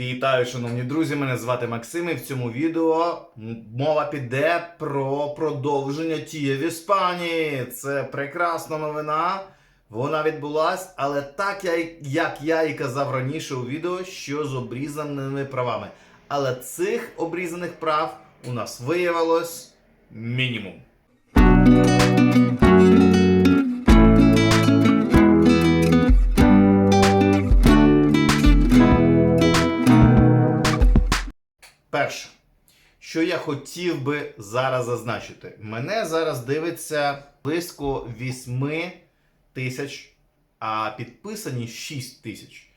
Вітаю, шановні друзі! Мене звати Максим. І в цьому відео мова піде про продовження тіє в Іспанії. Це прекрасна новина. Вона відбулась, але так як я і казав раніше у відео, що з обрізаними правами. Але цих обрізаних прав у нас виявилось мінімум. Хотів би зараз зазначити, мене зараз дивиться близько 8 тисяч, а підписані 6 тисяч.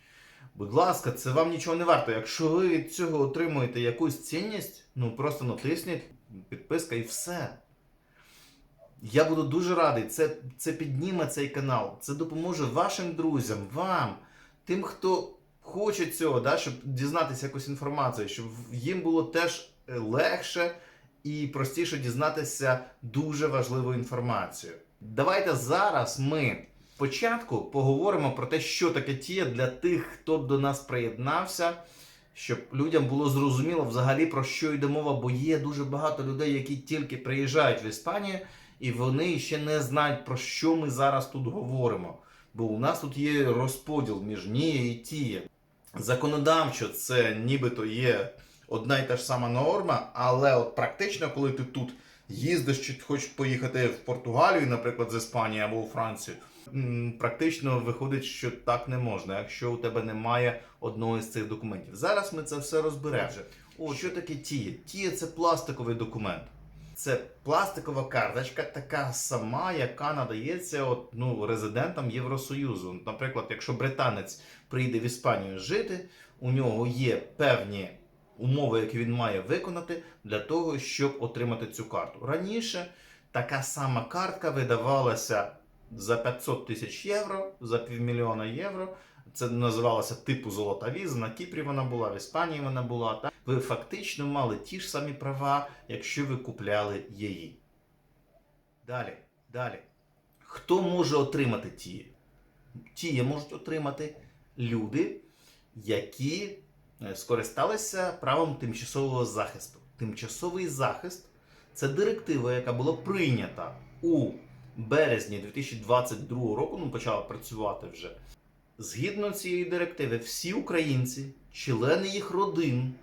Будь ласка, це вам нічого не варто. Якщо ви від цього отримуєте якусь цінність, ну просто натисніть підписка і все. Я буду дуже радий. Це, це підніме цей канал. Це допоможе вашим друзям, вам, тим, хто хоче цього, да, щоб дізнатися якусь інформацію, щоб їм було теж легше і простіше дізнатися дуже важливу інформацію. Давайте зараз ми спочатку поговоримо про те, що таке тія для тих, хто до нас приєднався, щоб людям було зрозуміло взагалі про що йде мова, бо є дуже багато людей, які тільки приїжджають в Іспанію, і вони ще не знають про що ми зараз тут говоримо. Бо у нас тут є розподіл між ніє і тіє. Законодавчо це нібито є одна і та ж сама норма, але от практично, коли ти тут їздиш чи хочеш поїхати в Португалію, наприклад, з Іспанії або у Францію, практично виходить, що так не можна, якщо у тебе немає одного з цих документів. Зараз ми це все розберемо. О, що таке тіє? Тіє це пластиковий документ. Це пластикова карточка, така сама, яка надається от, ну, резидентам Євросоюзу. Наприклад, якщо британець прийде в Іспанію жити, у нього є певні умови, які він має виконати для того, щоб отримати цю карту. Раніше така сама картка видавалася за 500 тисяч євро, за півмільйона євро. Це називалося типу золота віза. На Кіпрі вона була, в Іспанії вона була. Так? Ви фактично мали ті ж самі права, якщо ви купляли її. Далі, далі. Хто може отримати ті? Ті можуть отримати люди, які скористалися правом тимчасового захисту. Тимчасовий захист це директива, яка була прийнята у березні 2022 року, ну почала працювати вже. Згідно цієї директиви, всі українці, члени їх родин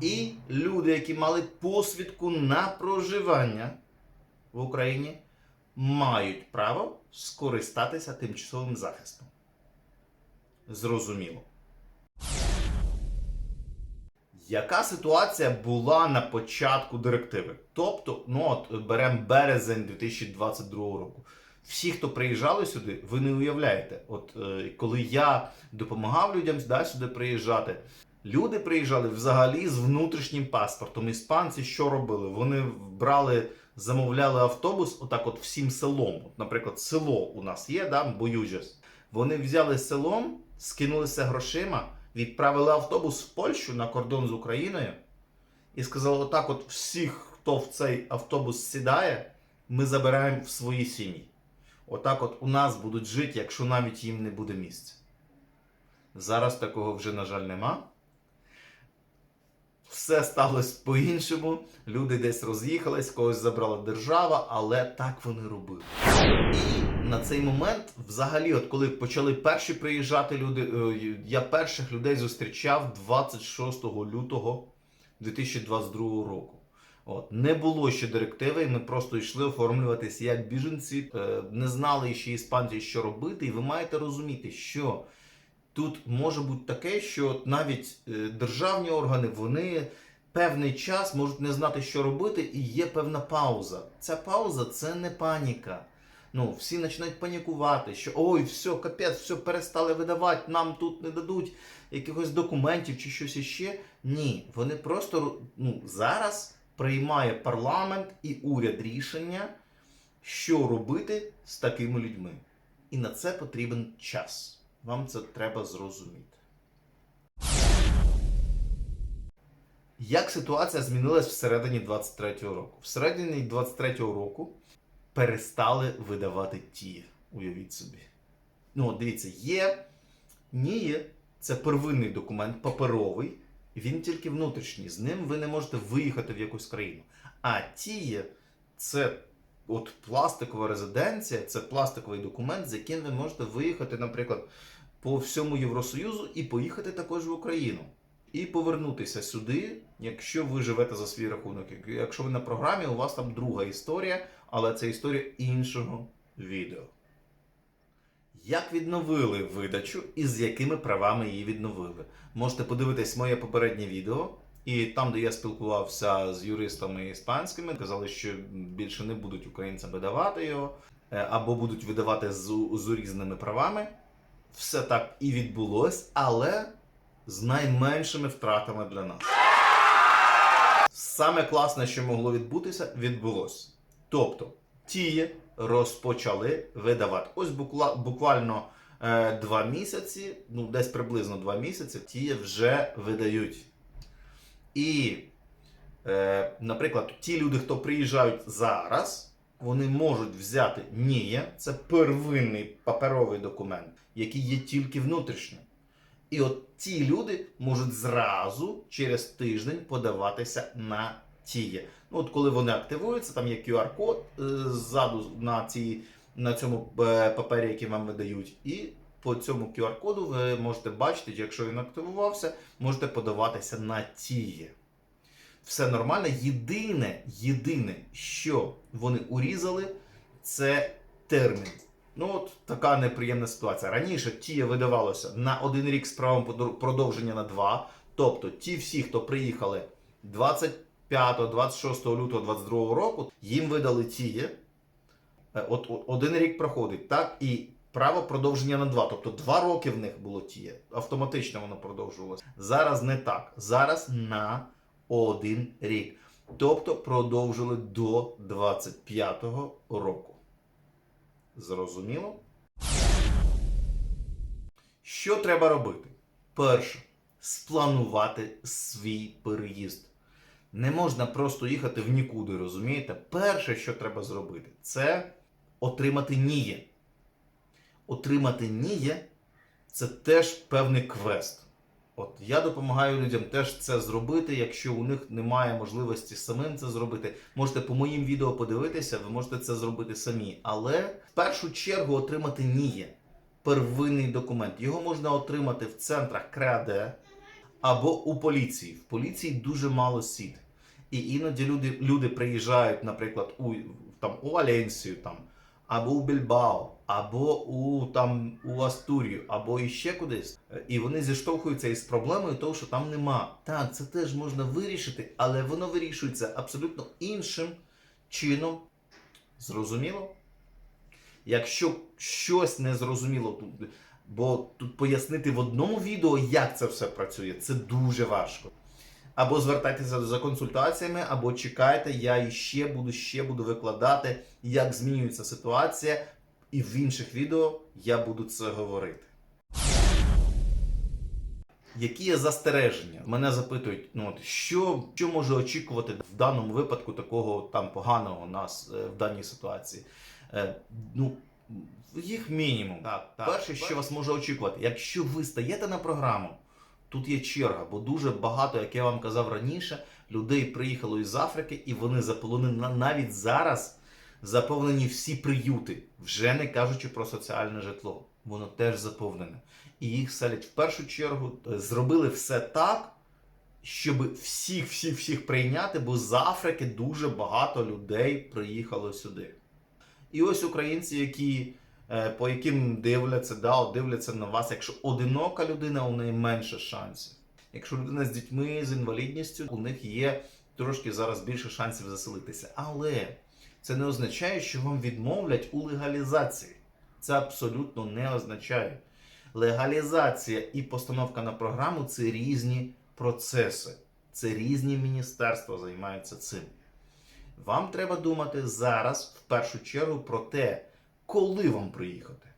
і люди, які мали посвідку на проживання в Україні, мають право скористатися тимчасовим захистом. Зрозуміло. Яка ситуація була на початку директиви? Тобто, ну от беремо березень 2022 року. Всі, хто приїжджали сюди, ви не уявляєте. От е, коли я допомагав людям да, сюди приїжджати, люди приїжджали взагалі з внутрішнім паспортом. Іспанці що робили? Вони брали, замовляли автобус, отак, от всім селом. От, наприклад, село у нас є, да, Боюджес. Вони взяли селом, скинулися грошима, відправили автобус в Польщу на кордон з Україною і сказали: отак, от всіх, хто в цей автобус сідає, ми забираємо в свої сім'ї. Отак от у нас будуть жити, якщо навіть їм не буде місця. Зараз такого вже, на жаль, нема. Все сталося по-іншому. Люди десь роз'їхались, когось забрала держава, але так вони робили. І на цей момент, взагалі, от коли почали перші приїжджати люди, е, я перших людей зустрічав 26 лютого 2022 року. От. Не було ще директиви, і ми просто йшли оформлюватися як біженці, е, не знали ще іспанці, що робити, і ви маєте розуміти, що тут може бути таке, що навіть е, державні органи вони певний час можуть не знати, що робити, і є певна пауза. Ця пауза це не паніка. Ну, всі починають панікувати, що ой, все, капець, все перестали видавати, нам тут не дадуть якихось документів чи щось іще. Ні, вони просто ну, зараз приймає парламент і уряд рішення, що робити з такими людьми. І на це потрібен час. Вам це треба зрозуміти. Як ситуація змінилась всередині 23-го року? Всередині 23-го року перестали видавати ті. Уявіть собі. Ну, от дивіться, є ні, це первинний документ, паперовий, він тільки внутрішній. З ним ви не можете виїхати в якусь країну. А тіє це от пластикова резиденція, це пластиковий документ, з яким ви можете виїхати, наприклад, по всьому Євросоюзу і поїхати також в Україну. І повернутися сюди, якщо ви живете за свій рахунок. Якщо ви на програмі, у вас там друга історія, але це історія іншого відео. Як відновили видачу і з якими правами її відновили? Можете подивитись моє попереднє відео, і там, де я спілкувався з юристами іспанськими, казали, що більше не будуть українцям видавати його, е, або будуть видавати з, з різними правами. Все так і відбулось, але з найменшими втратами для нас. Саме класне, що могло відбутися, відбулося. Тобто, ті розпочали видавати. Ось буквально е, два місяці, ну десь приблизно два місяці, ті вже видають. І, е, наприклад, ті люди, хто приїжджають зараз, вони можуть взяти НІЯ, це первинний паперовий документ, який є тільки внутрішнім. І от ті люди можуть зразу через тиждень подаватися на тіє. Ну, от коли вони активуються, там є QR-код е, ззаду на, цій, на цьому е, папері, який вам видають. І по цьому QR-коду ви можете бачити, якщо він активувався, можете подаватися на тіє. Все нормально. Єдине, єдине, що вони урізали, це термін. Ну, от така неприємна ситуація. Раніше тіє видавалося на один рік з правом продовження на два. Тобто, ті всі, хто приїхали 25-26 лютого 22 року, їм видали тіє. Е, От, от один рік проходить, так? І право продовження на два. Тобто два роки в них було тіє. Автоматично воно продовжувалося. Зараз не так. Зараз на один рік. Тобто продовжили до 25-го року. Зрозуміло? Що треба робити? Перше, спланувати свій переїзд. Не можна просто їхати в нікуди, розумієте? Перше, що треба зробити, це отримати ніє. Отримати ніє це теж певний квест. От я допомагаю людям теж це зробити. Якщо у них немає можливості самим це зробити, можете по моїм відео подивитися, ви можете це зробити самі. Але в першу чергу отримати ніє первинний документ. Його можна отримати в центрах КРЕАДЕ або у поліції. В поліції дуже мало сіт. І іноді люди, люди приїжджають, наприклад, у, там, у Валенсію, там, або у Більбао, або у, там, у Астурію, або іще кудись. Е, І вони зіштовхуються із проблемою того, що там нема. Так, це теж можна вирішити, але воно вирішується абсолютно іншим чином. Зрозуміло? Якщо щось не зрозуміло бо тут пояснити в одному відео, як це все працює, це дуже важко. Або звертайтеся за консультаціями, або чекайте, я іще буду ще буду викладати, як змінюється ситуація, і в інших відео я буду це говорити. Які є застереження? Мене запитують, ну от що, що може очікувати в даному випадку такого там поганого нас е, в даній ситуації? Е, ну, їх мінімум. Так, так. Перше, що вас може очікувати, якщо ви стаєте на програму, тут є черга, бо дуже багато, як я вам казав раніше, людей приїхало із Африки, і вони заполонені навіть зараз заповнені всі приюти, вже не кажучи про соціальне житло. Воно теж заповнене. І їх селять в першу чергу. е, Зробили все так, щоб всіх, всіх, всіх прийняти, бо з Африки дуже багато людей приїхало сюди. І ось українці, які, по яким дивляться, да, от дивляться на вас, якщо одинока людина, у неї менше шансів. Якщо людина з дітьми, з інвалідністю, у них є трошки зараз більше шансів заселитися. Але це не означає, що вам відмовлять у легалізації. Це абсолютно не означає. Легалізація і постановка на програму це різні процеси. Це різні міністерства займаються цим. Вам треба думати зараз в першу чергу про те, коли вам приїхати,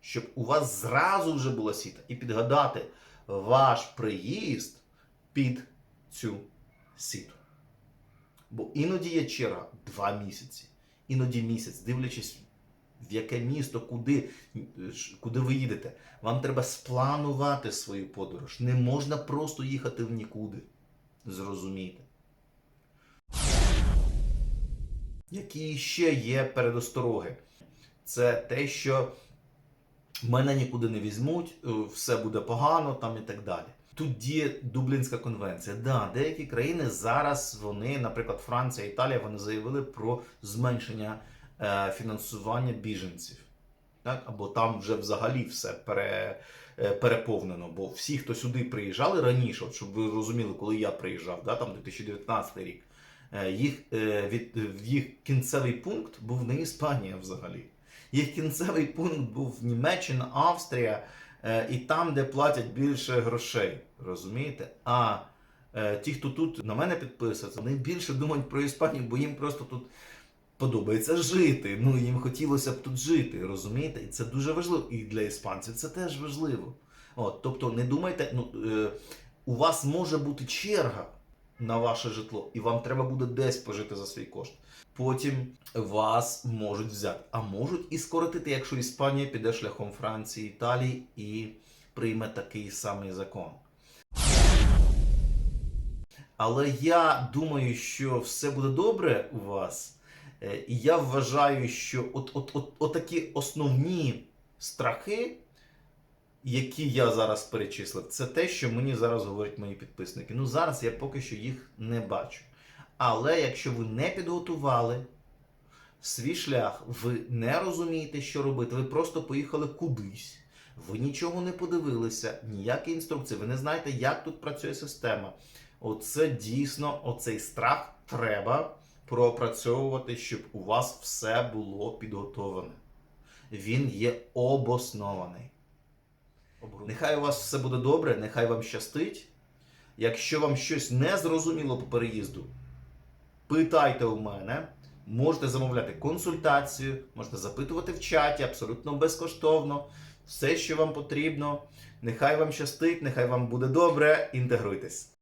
щоб у вас зразу вже була сіта і підгадати ваш приїзд під цю сіту. Бо іноді є черга два місяці, іноді місяць, дивлячись в яке місто, куди, куди ви їдете. Вам треба спланувати свою подорож. Не можна просто їхати в нікуди. Зрозумійте. Які ще є передостороги? Це те, що мене нікуди не візьмуть, е, все буде погано там і так далі. Тут діє Дублінська конвенція. Да, деякі країни зараз вони, наприклад, Франція, Італія, вони заявили про зменшення е, фінансування біженців. Так? Або там вже взагалі все пере, е, переповнено. Бо всі, хто сюди приїжджали раніше, от щоб ви розуміли, коли я приїжджав, да, там 2019 рік, е, їх, е, від, їх кінцевий пункт був не Іспанія взагалі. Їх кінцевий пункт був Німеччина, Австрія е, і там, де платять більше грошей. Розумієте? А е, ті, хто тут на мене підписується, вони більше думають про Іспанію, бо їм просто тут подобається жити. Ну їм хотілося б тут жити, розумієте? І це дуже важливо. І для іспанців це теж важливо. От, тобто, не думайте, ну е, у вас може бути черга на ваше житло, і вам треба буде десь пожити за свій кошт. Потім вас можуть взяти, а можуть і скоротити, якщо Іспанія піде шляхом Франції, Італії і прийме такий самий закон. Але я думаю, що все буде добре у вас. Е, І я вважаю, що от, от, от, от такі основні страхи, які я зараз перечислив, це те, що мені зараз говорять мої підписники. Ну зараз я поки що їх не бачу. Але якщо ви не підготували свій шлях, ви не розумієте, що робити, ви просто поїхали кудись, ви нічого не подивилися, ніякі інструкції, ви не знаєте, як тут працює система. Оце дійсно, оцей страх треба пропрацьовувати, щоб у вас все було підготовлене. Він є обоснований. Нехай у вас все буде добре, нехай вам щастить. Якщо вам щось не зрозуміло по переїзду, питайте у мене. Можете замовляти консультацію, можете запитувати в чаті абсолютно безкоштовно. Все, що вам потрібно. Нехай вам щастить, нехай вам буде добре. Інтегруйтесь.